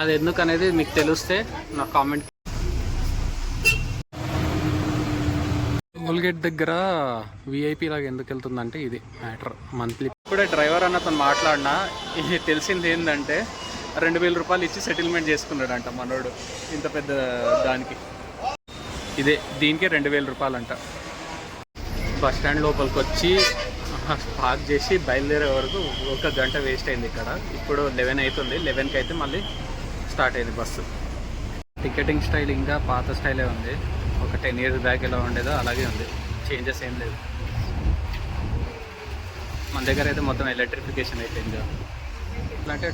అది ఎందుకు అనేది మీకు తెలిస్తే నా కామెంట్. టోల్గేట్ దగ్గర విఐపి లాగా ఎందుకు వెళ్తుందంటే ఇది మ్యాటర్ మంత్లీ. ఇప్పుడే డ్రైవర్ అన్నతో మాట్లాడినా ఇది తెలిసింది ఏంటంటే రెండు వేల రూపాయలు ఇచ్చి సెటిల్మెంట్ చేసుకున్నాడంట మనోడు ఇంత పెద్ద దానికి. ఇదే దీనికే రెండు వేల రూపాయలు అంట బస్ స్టాండ్ లోపలికి వచ్చి పార్క్ చేసి బయలుదేరే వరకు ఒక గంట వేస్ట్ అయింది ఇక్కడ. ఇప్పుడు లెవెన్ అవుతుంది లెవెన్కి అయితే మళ్ళీ స్టార్ట్ అయింది బస్సు. టికెటింగ్ స్టైల్ ఇంకా పాత స్టైలే ఉంది. ఒక టెన్ ఇయర్స్ బ్యాక్ ఎలా ఉండేదో అలాగే ఉంది. చేంజెస్ ఏం లేదు మన దగ్గర అయితే మొత్తం ఎలక్ట్రిఫికేషన్ అయిపోయింది ఎట్లా అంటే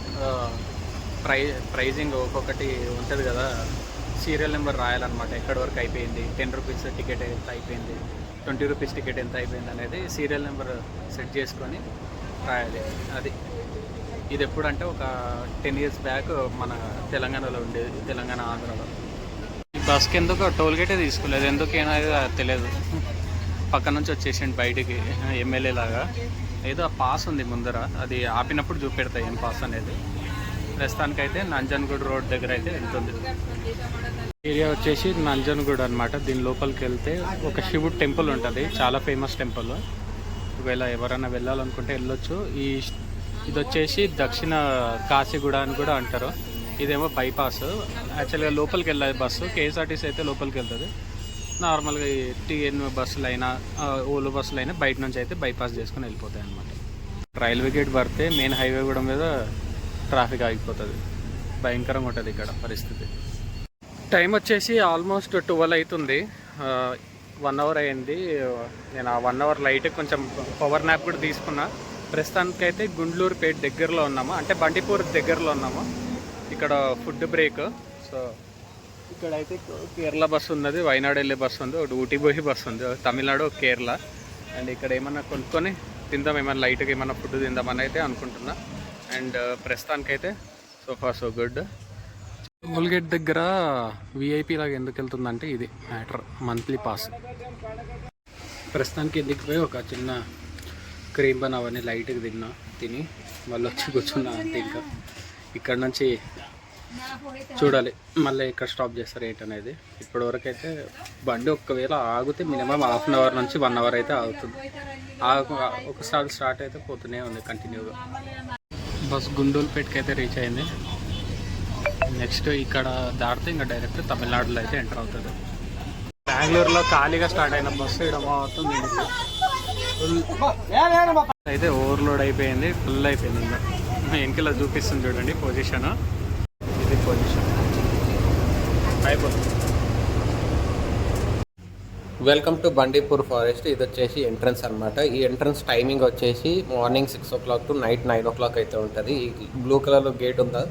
ప్రై ప్రైజింగ్ ఒక్కొక్కటి ఉంటుంది కదా. సీరియల్ నెంబర్ రాయాలన్నమాట. ఎక్కడి వరకు అయిపోయింది? టెన్ రూపీస్ టికెట్ ఎంత అయిపోయింది? ట్వంటీ రూపీస్ టికెట్ ఎంత అయిపోయింది అనేది సీరియల్ నెంబర్ సెట్ చేసుకొని రాయాలి. అది. ఇది ఎప్పుడంటే ఒక టెన్ ఇయర్స్ బ్యాక్ మన తెలంగాణలో ఉండేది తెలంగాణ ఆంధ్రాలో. ఈ బస్కి ఎందుకు టోల్ గేటే తీసుకోలేదు. ఎందుకేనా తెలియదు. పక్క నుంచి వచ్చేసిండు బయటికి ఎమ్మెల్యే లాగా. ఏదో ఆ పాస్ ఉంది ముందర. అది ఆపినప్పుడు చూపెడతాయి ఏం పాస్ అనేది. ప్రస్తుతానికైతే నంజన్గూడ్ రోడ్ దగ్గర అయితే వెళ్తుంది. ఏరియా వచ్చేసి నంజన్గూడ్ అనమాట దీని లోపలికి వెళ్తే ఒక శివుడు టెంపుల్ ఉంటుంది. చాలా ఫేమస్ టెంపుల్. ఒకవేళ ఎవరైనా వెళ్ళాలనుకుంటే వెళ్ళొచ్చు. ఈ ఇది వచ్చేసి దక్షిణ కాశీగూడ అని కూడా అంటారు. ఇదేమో బైపాస్ యాక్చువల్గా లోపలికి వెళ్ళాలి బస్సు. కేఎస్ఆర్టీసీ అయితే లోపలికి వెళ్తుంది నార్మల్గా టీఎన్ బస్సులు అయినా ఓలో బస్సులు అయినా బయట నుంచి అయితే బైపాస్ చేసుకుని వెళ్ళిపోతాయి అనమాట రైల్వే గేట్ పడితే మెయిన్ హైవే కూడా మీద ట్రాఫిక్ ఆగిపోతుంది. భయంకరంగా ఉంటుంది ఇక్కడ పరిస్థితి. టైం వచ్చేసి ఆల్మోస్ట్ ట్వెల్వ్ అవుతుంది వన్ అవర్ అయింది నేను ఆ వన్ అవర్ లైట్ కొంచెం పవర్ నాప్ కూడా తీసుకున్నా. ప్రస్తుతానికైతే గుండ్లూరుపేట దగ్గరలో ఉన్నాము. అంటే బండిపూర్ దగ్గరలో ఉన్నాము. ఇక్కడ ఫుడ్ బ్రేక్. సో ఇక్కడైతే కేరళ బస్సు ఉన్నది వైనాడు వెళ్ళే బస్సు ఉంది ఒకటి ఊటీ పోయి బస్సు ఉంది తమిళనాడు కేరళ. అండ్ ఇక్కడ ఏమన్నా కొనుక్కొని తిందాం ఏమన్నా లైట్గా ఏమన్నా ఫుడ్ తిందామని అయితే అనుకుంటున్నా. అండ్ uh, ప్రస్తుతానికైతే so far so good toll gate దగ్గర విఐపి లాగా ఎందుకు వెళ్తుందంటే ఇది మ్యాటర్ మంత్లీ పాస్. ప్రస్తుతానికి ఎందుకు పోయి ఒక చిన్న క్రీమ్ బన్ అవన్నీ లైట్గా తిన్నా తిని మళ్ళీ వచ్చి కూర్చున్నా అంతే ఇంకా. ఇక్కడ నుంచి చూడాలి మళ్ళీ ఇక్కడ స్టాప్ చేస్తారు ఏంటనేది. ఇప్పటి వరకు అయితే బండి ఒకవేళ ఆగితే మినిమం హాఫ్ అన్ అవర్ నుంచి వన్ అవర్ అయితే ఆగుతుంది. ఒకసారి స్టార్ట్ అయితే పోతూనే ఉంది కంటిన్యూగా. బస్ గుండూలుపేటకి అయితే రీచ్ అయింది. నెక్స్ట్ ఇక్కడ దాటితే ఇంకా డైరెక్ట్ తమిళనాడులో అయితే ఎంటర్ అవుతుంది. బెంగళూరులో ఖాళీగా స్టార్ట్ అయిన బస్సు ఇక్కడ మొత్తం అయితే ఓవర్లోడ్ అయిపోయింది ఫుల్ అయిపోయింది ఇంకా. వెనకలా చూపిస్తుంది చూడండి పొజిషన్ ఇది పొజిషన్ అయిపోతుంది. వెల్కమ్ టు బండీపూర్ ఫారెస్ట్ ఇది వచ్చేసి ఎంట్రన్స్ అనమాట ఈ ఎంట్రన్స్ టైమింగ్ వచ్చేసి morning six o'clock to night nine o'clock అయితే ఉంటుంది. ఈ బ్లూ కలర్లో గేట్ ఉందా?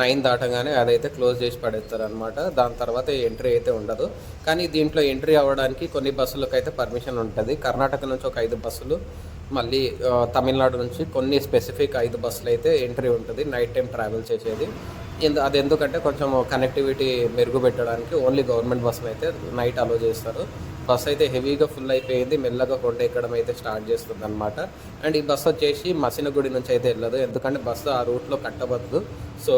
నైన్ దాటగానే అదైతే క్లోజ్ చేసి పడేస్తారు అనమాట దాని తర్వాత ఎంట్రీ అయితే ఉండదు. కానీ దీంట్లో ఎంట్రీ అవ్వడానికి కొన్ని బస్సులకు అయితే పర్మిషన్ ఉంటుంది. కర్ణాటక నుంచి ఒక ఐదు బస్సులు మళ్ళీ తమిళనాడు నుంచి కొన్ని స్పెసిఫిక్ ఐదు బస్సులు అయితే ఎంట్రీ ఉంటుంది. నైట్ టైం ట్రావెల్ చేసేది. ఎందు అది ఎందుకంటే కొంచెం కనెక్టివిటీ మెరుగుపెట్టడానికి ఓన్లీ గవర్నమెంట్ బస్సులు అయితే నైట్ అలో చేస్తారు. బస్ అయితే హెవీగా ఫుల్ అయిపోయింది. మెల్లగా కొండ ఎక్కడం అయితే స్టార్ట్ చేస్తుంది అనమాట అండ్ ఈ బస్సు వచ్చేసి మసినగుడి నుంచి అయితే వెళ్ళదు. ఎందుకంటే బస్సు ఆ రూట్లో కట్టబద్దు సో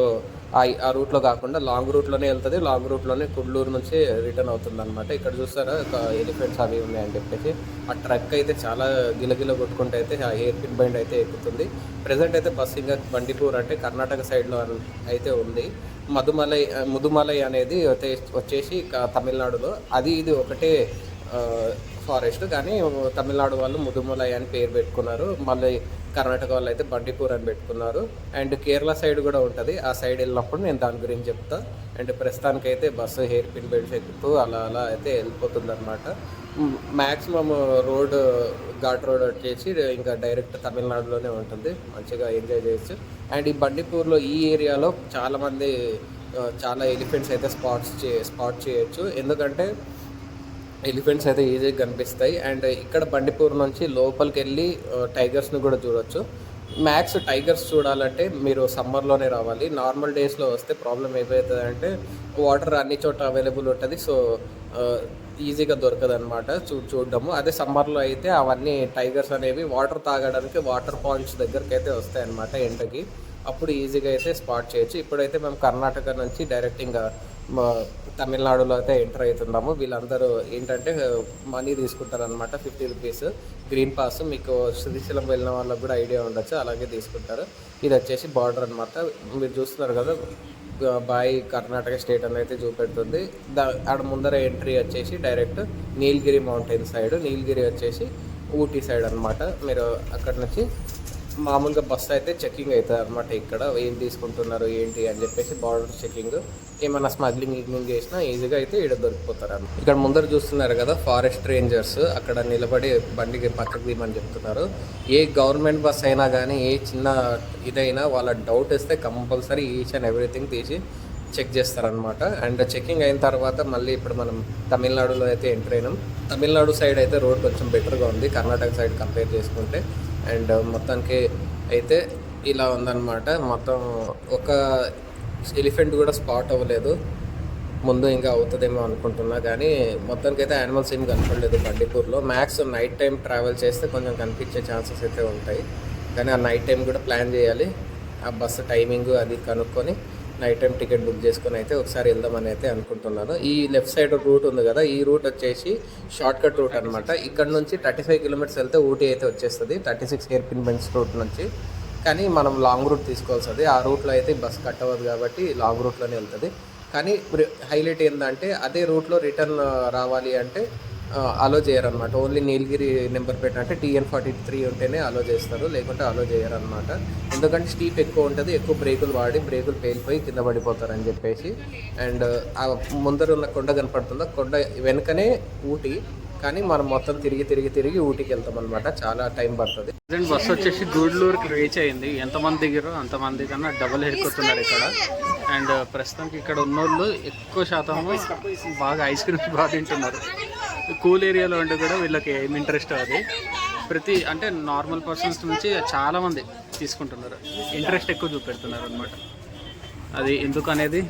ఆ రూట్లో కాకుండా లాంగ్ రూట్లోనే వెళ్తుంది. లాంగ్ రూట్లోనే కుడ్లూరు నుంచి రిటర్న్ అవుతుంది అనమాట ఇక్కడ చూస్తారా? ఒక ఎలిఫెంట్స్ అవి ఉన్నాయని చెప్పేసి. ఆ ట్రక్ అయితే చాలా గిలగిల కొట్టుకుంటే అయితే ఆ ఎయిర్ పిన్ బైండ్ అయితే ఎక్కుతుంది. ప్రజెంట్ అయితే బస్ ఇంకా బండిపూర్ అంటే కర్ణాటక సైడ్లో అయితే ఉంది. మధుమలై ముదుమలై అనేది వచ్చేసి తమిళనాడులో. అది ఇది ఒకటే ఫారెస్ట్ కానీ తమిళనాడు వాళ్ళు ముదుమలై అని పేరు పెట్టుకున్నారు. మళ్ళీ కర్ణాటక వాళ్ళు అయితే బండిపూర్ అని పెట్టుకున్నారు. అండ్ కేరళ సైడ్ కూడా ఉంటుంది. ఆ సైడ్ వెళ్ళినప్పుడు నేను దాని గురించి చెప్తా. అండ్ ప్రస్తుతానికైతే బస్సు హెయిర్ పిన్ బెల్ట్స్ ఎక్కుతూ అలా అలా అయితే వెళ్ళిపోతుంది అనమాట మ్యాక్సిమం రోడ్ ఘాట్ రోడ్ వచ్చేసి ఇంకా డైరెక్ట్ తమిళనాడులోనే ఉంటుంది. మంచిగా ఎంజాయ్ చేయొచ్చు. అండ్ ఈ బండిపూర్లో ఈ ఏరియాలో చాలామంది చాలా ఎలిఫెంట్స్ అయితే స్పాట్స్ చే స్పాట్ చేయొచ్చు. ఎందుకంటే ఎలిఫెంట్స్ అయితే ఈజీగా కనిపిస్తాయి. అండ్ ఇక్కడ బండిపూర్ నుంచి లోపలికి వెళ్ళి టైగర్స్ని కూడా చూడొచ్చు. మ్యాక్స్ టైగర్స్ చూడాలంటే మీరు సమ్మర్లోనే రావాలి. నార్మల్ డేస్లో వస్తే ప్రాబ్లం ఏమవుతుంది అంటే వాటర్ అన్ని చోట అవైలబుల్ ఉంటుంది. సో ఈజీగా దొరకదు అనమాట చూ చూడడము. అదే సమ్మర్లో అయితే అవన్నీ టైగర్స్ అనేవి వాటర్ తాగడానికి వాటర్ పాయింట్స్ దగ్గరికి అయితే వస్తాయి అనమాట ఎండకి. అప్పుడు ఈజీగా అయితే స్పాట్ చేయొచ్చు. ఇప్పుడైతే మేము కర్ణాటక నుంచి డైరెక్ట్ ఇంకా మా తమిళనాడులో అయితే ఎంటర్ అవుతున్నాము. వీళ్ళందరూ ఏంటంటే మనీ తీసుకుంటారు అనమాట ఫిఫ్టీ రూపీస్ గ్రీన్ పాస్ మీకు శ్రీశైలం వెళ్ళిన వాళ్ళకి కూడా ఐడియా ఉండొచ్చు. అలాగే తీసుకుంటారు. ఇది వచ్చేసి బార్డర్ అనమాట మీరు చూస్తున్నారు కదా బాయ్ కర్ణాటక స్టేట్ అని అయితే చూపెడుతుంది. దా ఆడ ముందర ఎంట్రీ వచ్చేసి direct Nilgiri mountain side Nilgiri వచ్చేసి ఊటీ సైడ్ అన్నమాట. మీరు అక్కడ నుంచి మామూలుగా బస్సు అయితే చెకింగ్ అవుతుంది అనమాట ఇక్కడ. ఏం తీసుకుంటున్నారు ఏంటి అని చెప్పేసి బార్డర్ చెకింగ్ ఏమైనా స్మగ్లింగ్ గిగ్లింగ్ చేసినా ఈజీగా అయితే ఇక్కడ దొరికిపోతారు అన్నమాట ఇక్కడ ముందర చూస్తున్నారు కదా ఫారెస్ట్ రేంజర్స్ అక్కడ నిలబడి బండికి పక్కకు తీయమని చెప్తున్నారు. ఏ గవర్నమెంట్ బస్ అయినా కానీ ఏ చిన్న ఇదైనా వాళ్ళ డౌట్ ఇస్తే కంపల్సరీ ఈచ్ అండ్ ఎవ్రీథింగ్ తీసి చెక్ చేస్తారనమాట అండ్ చెకింగ్ అయిన తర్వాత మళ్ళీ ఇప్పుడు మనం తమిళనాడులో అయితే ఎంటర్ అయినాం. తమిళనాడు సైడ్ అయితే రోడ్ కొంచెం బెటర్గా ఉంది. కర్ణాటక సైడ్ కంపేర్ చేసుకుంటే. అండ్ మొత్తానికి అయితే ఇలా ఉందన్నమాట. మొత్తం ఒక ఎలిఫెంట్ కూడా స్పాట్ అవ్వలేదు. ముందు ఇంకా అవుతుందేమో అనుకుంటున్నా కానీ మొత్తానికి అయితే యానిమల్స్ ఏం కనపడలేదు బండిపూర్లో. మ్యాక్స్ నైట్ టైం ట్రావెల్ చేస్తే కొంచెం కనిపించే ఛాన్సెస్ అయితే ఉంటాయి. కానీ ఆ నైట్ టైం కూడా ప్లాన్ చేయాలి. ఆ బస్సు టైమింగ్ అది కనుక్కొని నైట్ టైం టికెట్ బుక్ చేసుకొని అయితే ఒకసారి వెళ్దామని అయితే అనుకుంటున్నాను. ఈ లెఫ్ట్ సైడ్ రూట్ ఉంది కదా ఈ రూట్ వచ్చేసి షార్ట్ కట్ రూట్ అనమాట ఇక్కడ నుంచి థర్టీ ఫైవ్ కిలోమీటర్స్ వెళ్తే ఊటీ అయితే వచ్చేస్తుంది thirty six hairpin bench route నుంచి. కానీ మనం లాంగ్ రూట్ తీసుకోవాల్సింది ఆ రూట్లో అయితే బస్ కట్ అవ్వదు కాబట్టి లాంగ్ రూట్లోనే వెళ్తుంది. కానీ హైలైట్ ఏంటంటే అదే రూట్లో రిటర్న్ రావాలి అంటే అలో చేయరనమాట ఓన్లీ నీలగిరి నెంబర్ ప్లేట్ అంటే టీఎన్ ఫార్టీ త్రీ ఉంటేనే అలో చేస్తారు లేకుంటే అలో చేయరనమాట ఎందుకంటే స్టీప్ ఎక్కువ ఉంటుంది ఎక్కువ బ్రేకులు వాడి బ్రేకులు పేలిపోయి కింద పడిపోతారని చెప్పేసి. అండ్ ఆ ముందర ఉన్న కొండ కనపడుతుంది? కొండ వెనుకనే ఊటీ కానీ మనం మొత్తం తిరిగి తిరిగి తిరిగి ఊటీకి వెళ్తాం అనమాట చాలా టైం పడుతుంది. ప్రజెంట్ బస్ వచ్చేసి గూడ్లూరుకి రీచ్ అయింది. ఎంతమంది దిగారో అంతమంది కన్నా డబుల్ ఎక్కుతున్నారు ఇక్కడ. అండ్ ప్రస్తుతానికి ఇక్కడ ఉన్నోళ్ళు ఎక్కువ శాతం బాగా ఐస్ క్రీమ్స్ బాగా తింటున్నారు. కూల్ ఏరియాలో ఉండి కూడా వీళ్ళకి ఏం ఇంట్రెస్ట్ అది. ప్రతి అంటే నార్మల్ పర్సన్స్ నుంచి చాలామంది తీసుకుంటున్నారు. ఇంట్రెస్ట్ ఎక్కువ చూపెడుతున్నారు అనమాట అది ఎందుకు అనేది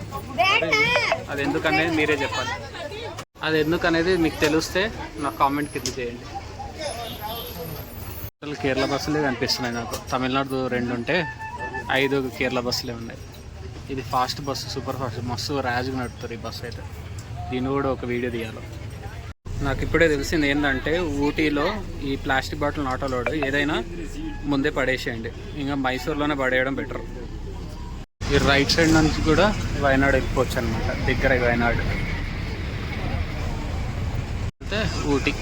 అది ఎందుకు అనేది మీరే చెప్పాలి. అది ఎందుకు అనేది మీకు తెలిస్తే నాకు కామెంట్ కింద చేయండి. అసలు కేరళ బస్సులే కనిపిస్తున్నాయి నాకు. తమిళనాడు రెండు ఉంటే ఐదు కేరళ బస్సులే ఉన్నాయి. ఇది ఫాస్ట్ బస్సు సూపర్ ఫాస్ట్ మస్తు ర్యాజ్గా నడుపుతారు ఈ బస్సు అయితే. దీన్ని కూడా ఒక వీడియో తీయాలి. నాకు ఇప్పుడే తెలిసింది ఏంటంటే ఊటీలో ఈ ప్లాస్టిక్ బాటిల్ నాట్ అలౌడ్. ఏదైనా ముందే పడేసేయండి. ఇంకా మైసూర్లోనే పడేయడం బెటర్. ఈ రైట్ సైడ్ నుంచి కూడా వయనాడ్ వెళ్ళిపోవచ్చు అనమాట దగ్గర వయనాడ్. అయితే ఊటీ.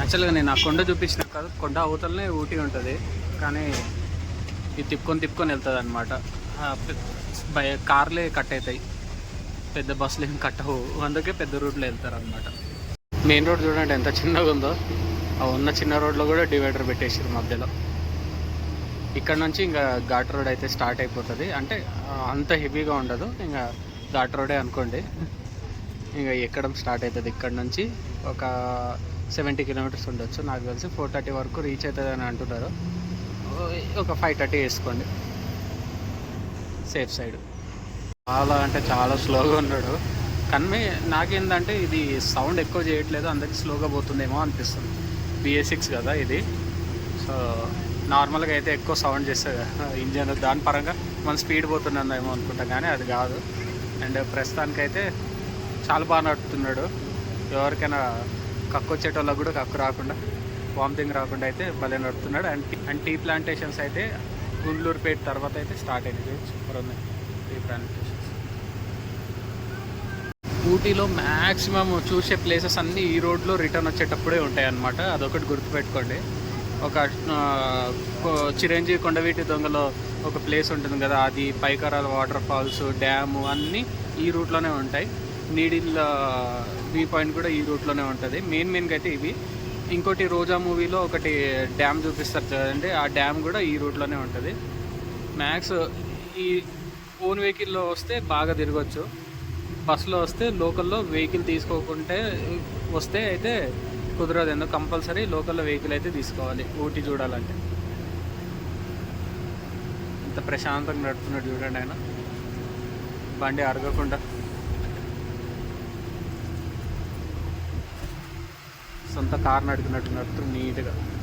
యాక్చువల్గా నేను ఆ కొండ చూపించిన కాదు కొండ అవతలనే ఊటీ ఉంటుంది. కానీ ఇది తిప్పుకొని తిప్పుకొని వెళ్తుంది అనమాట బై కార్లే కట్ అవుతాయి పెద్ద బస్సులు ఏం కట్ అందుకే పెద్ద రూట్లో వెళ్తారు అనమాట మెయిన్ రోడ్ చూడండి ఎంత చిన్నగా ఉందో. ఆ ఉన్న చిన్న రోడ్లో కూడా డివైడర్ పెట్టేసారు మధ్యలో. ఇక్కడ నుంచి ఇంకా ఘాట్ రోడ్ అయితే స్టార్ట్ అయిపోతుంది. అంటే అంత హెవీగా ఉండదు. ఇంకా ఘాట్ రోడే అనుకోండి. ఇంకా ఎక్కడం స్టార్ట్ అవుతుంది ఇక్కడ నుంచి ఒక సెవెంటీ కిలోమీటర్స్ ఉండొచ్చు. నాకు తెలిసి ఫోర్ థర్టీ వరకు రీచ్ అవుతుంది అని అంటున్నారు. ఒక ఫైవ్ థర్టీ వేసుకోండి. Safe side. చాలా అంటే చాలా స్లోగా ఉన్నాడు. కన్వే నాకేంటంటే ఇది సౌండ్ ఎక్కువ చేయట్లేదు అందరికి స్లోగా పోతుందేమో అనిపిస్తుంది. బిఏ సిక్స్ కదా ఇది. సో నార్మల్గా అయితే ఎక్కువ సౌండ్ చేస్తుంది ఇంజన్ దాని పరంగా మన స్పీడ్ పోతున్నామేమో అనుకుంటాం కానీ అది కాదు. అండ్ ప్రస్తుతానికైతే చాలా బాగా నడుపుతున్నాడు. ఎవరికైనా కక్కు వచ్చేటోళ్ళకి కూడా కక్కు రాకుండా వామిటింగ్ రాకుండా అయితే భలే నడుపుతున్నాడు. అండ్ అండ్ టీ ప్లాంటేషన్స్ అయితే గుండ్లూరుపేట తర్వాత అయితే స్టార్ట్ అయింది సూపర్ టీ ప్లాంటేషన్. ఊటీలో మ్యాక్సిమం చూసే ప్లేసెస్ అన్నీ ఈ రోడ్లో రిటర్న్ వచ్చేటప్పుడే ఉంటాయి అన్నమాట అదొకటి గుర్తుపెట్టుకోండి. ఒక చిరంజీవి కొండవీటి దొంగలో ఒక ప్లేస్ ఉంటుంది కదా అది పైకరాల వాటర్ ఫాల్స్ డ్యాము అన్నీ ఈ రూట్లోనే ఉంటాయి. నీడిల్ వ్యూ పాయింట్ కూడా ఈ రూట్లోనే ఉంటుంది. మెయిన్ మెయిన్గా అయితే ఇవి. ఇంకోటి రోజా మూవీలో ఒకటి డ్యామ్ చూపిస్తారు కదండి ఆ డ్యామ్ కూడా ఈ రూట్లోనే ఉంటుంది. మ్యాక్స్ ఈ ఓన్ వెహికల్లో వస్తే బాగా తిరగచ్చు. బస్సులో వస్తే లోకల్లో వెహికల్ తీసుకోకుంటే వస్తే అయితే కుదరదు. ఎందుకు? కంపల్సరీ లోకల్లో వెహికల్ అయితే తీసుకోవాలి. ఊటీ చూడాలంటే. ఇంత ప్రశాంతంగా నడుపుతున్నాడు చూడండి ఆయన. బండి అరగకుండా. సొంత కార్ నడిపినట్టు నడుపుతూ నీట్గా.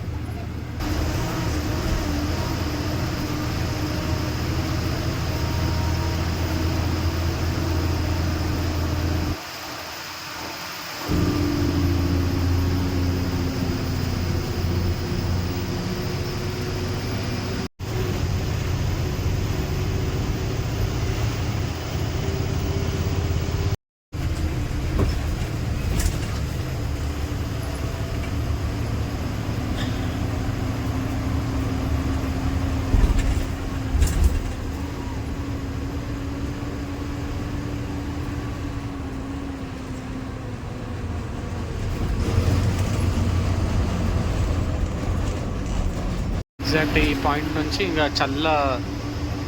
ఎగ్జాక్ట్ ఈ పాయింట్ నుంచి ఇంకా చల్ల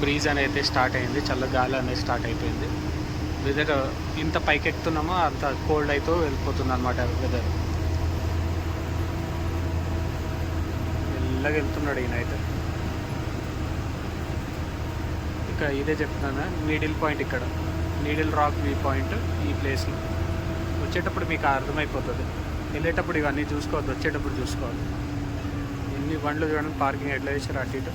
బ్రీజ్ అనేది స్టార్ట్ అయింది. చల్ల గాలి అనేది స్టార్ట్ అయిపోయింది. వెదర్ ఇంత పైకెక్కుతున్నామో అంత కోల్డ్ అయితే వెళ్ళిపోతుంది అనమాట వెదర్ మెల్లగా వెళ్తున్నాడు ఈయన అయితే. ఇక ఇదే చెప్తున్నాను నీడిల్ పాయింట్ ఇక్కడ. నీడిల్ రాక్ వ్యూ పాయింట్ ఈ ప్లేస్లో వచ్చేటప్పుడు మీకు అర్థమైపోతుంది. వెళ్ళేటప్పుడు ఇవన్నీ చూసుకోవద్దు వచ్చేటప్పుడు చూసుకోవాలి. అన్ని బండ్లు చూడండి పార్కింగ్ ఎట్లా చేశారు అటు ఇటు?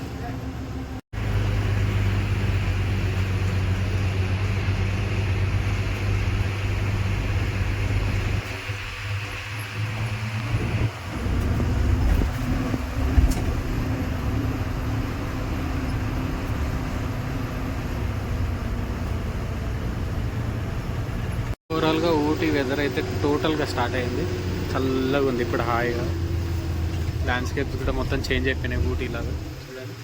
ఓవరాల్గా ఊటీ వెదర్ అయితే టోటల్గా స్టార్ట్ అయింది. చల్లగా ఉంది ఇప్పుడు హాయిగా. ల్యాండ్స్కేప్స్ కూడా మొత్తం చేంజ్ అయిపోయినాయి ఊటీలాగా చూడండి.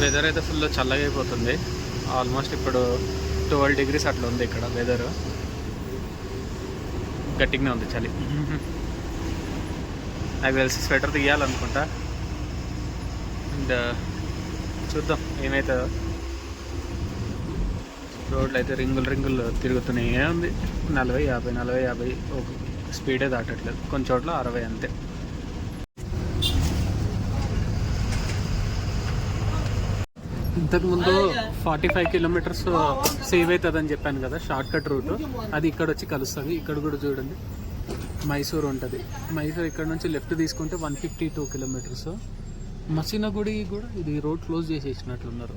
వెదర్ అయితే ఫుల్ చల్లగా అయిపోతుంది. ఆల్మోస్ట్ ఇప్పుడు ట్వెల్వ్ డిగ్రీస్ అట్లా ఉంది ఇక్కడ వెదర్ గట్టిగానే ఉంది చలి. నాకు తెలిసి స్వెటర్ తీయాలనుకుంటా. అండ్ చూద్దాం ఏమవుతుందో రోడ్లు అయితే రింగులు రింగులు తిరుగుతున్నాయి. ఉంది నలభై యాభై నలభై యాభై ఒక స్పీడే దాటట్లేదు. కొన్ని చోట్ల అరవై అంతే. ఇంతకుముందు ఫార్టీ ఫైవ్ కిలోమీటర్స్ సేవ్ అవుతుంది అని చెప్పాను కదా షార్ట్ కట్ రూట్. అది ఇక్కడ వచ్చి కలుస్తుంది. ఇక్కడ కూడా చూడండి. మైసూర్ ఉంటుంది. మైసూర్ ఇక్కడ నుంచి లెఫ్ట్ తీసుకుంటే one fifty two kilometres. Masinagudi కూడా ఇది రోడ్ క్లోజ్ చేసేసినట్లున్నారు.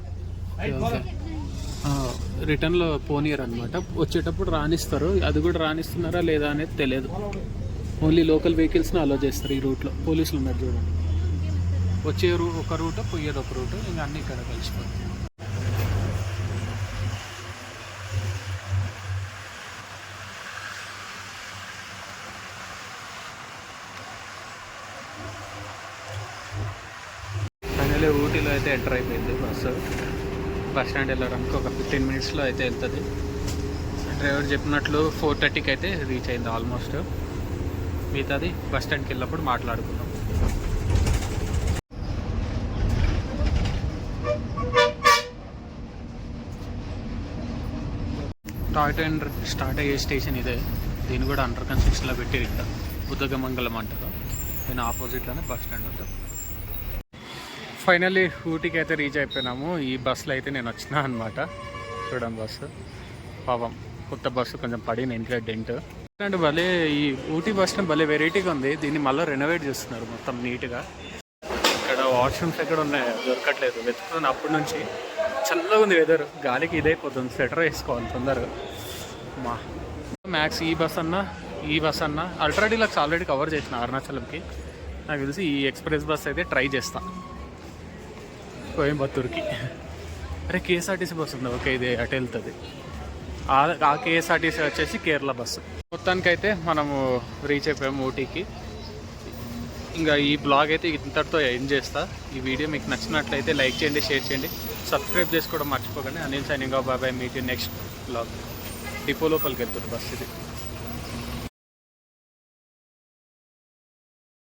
రిటర్న్లో పోనీయర్ అనమాట వచ్చేటప్పుడు రాణిస్తారు అది కూడా రాణిస్తున్నారా లేదా అనేది తెలియదు ఓన్లీ లోకల్ వెహికల్స్ని అలో చేస్తారు ఈ రూట్లో పోలీసులు ఉన్నారు చూడండి. వచ్చే రూ ఒక రూట పోయేది ఒక రూట ఇంకా అన్నీ ఇక్కడ కలిసిపోతాయి. ఫైనల్లీ ఊటీలో అయితే ఎంటర్ అయిపోయింది బస్సు. బస్ స్టాండ్ వెళ్ళడానికి ఒక ఫిఫ్టీన్ మినిట్స్లో అయితే వెళ్తుంది. డ్రైవర్ చెప్పినట్లు ఫోర్ థర్టీకి అయితే రీచ్ అయింది ఆల్మోస్ట్. మిగతాది బస్ స్టాండ్కి వెళ్ళినప్పుడు మాట్లాడుకుందాం. టాయ్ ట్రైన్ స్టార్ట్ అయ్యే స్టేషన్ ఇదే. దీన్ని కూడా అండర్ కన్స్ట్రక్షన్లో పెట్టారు ఇక్కడ బుద్ధగమంగళం అంటారు. నేను ఆపోజిట్లోనే బస్ స్టాండ్ ఉంటుంది ఫైనల్లీ ఊటీకి అయితే రీచ్ అయిపోయినాము. ఈ బస్సులో అయితే నేను వచ్చినా అనమాట చూడండి బస్సు. పాపం కొత్త బస్సు కొంచెం పడిన ఇంట్లో డెంట్. అండ్ భలే ఈ ఊటీ బస్ స్టాండ్ భలే వెరైటీగా ఉంది. దీన్ని మళ్ళీ రెనోవేట్ చేస్తున్నారు మొత్తం నీట్గా ఇక్కడ వాష్రూమ్స్ ఎక్కడ ఉన్నాయి? దొరకట్లేదు. వెతుకుతున్న అప్పటి నుంచి. చల్లగా ఉంది వెదర్ గాలికి ఇదైపోతుంది. స్వెటర్ వేసుకోవాలి తొందరగా. మా. మ్యాక్స్ ఈ బస్ అన్నా ఈ బస్ అన్నా. అల్ట్రా డీలక్స్ ఆల్రెడీ కవర్ చేసిన అరుణాచలంకి. నాకు తెలిసి ఈ ఎక్స్ప్రెస్ బస్ అయితే ట్రై చేస్తా. కోయంబత్తూర్కి. అరే కేఎస్ఆర్టీసీ బస్ ఉంది? ఓకే ఇది అటు వెళ్తుంది ఆ ఆ కేఎస్ఆర్టీసీ వచ్చేసి కేరళ బస్సు మొత్తానికైతే మనము రీచ్ అయిపోయాము ఊటీకి. ఇంకా ఈ బ్లాగ్ అయితే ఇంతటితో ఎండ్ చేస్తా. ఈ వీడియో మీకు నచ్చినట్లయితే లైక్ చేయండి షేర్ చేయండి. సబ్స్క్రైబ్ చేసుకోవడం మర్చిపోకండి. అనిల్ సైనింగ్ బాబాయ్ మీట్ నెక్స్ట్ బ్లాగ్. డిపో లోపలికి వెళ్తుంది బస్ ఇది.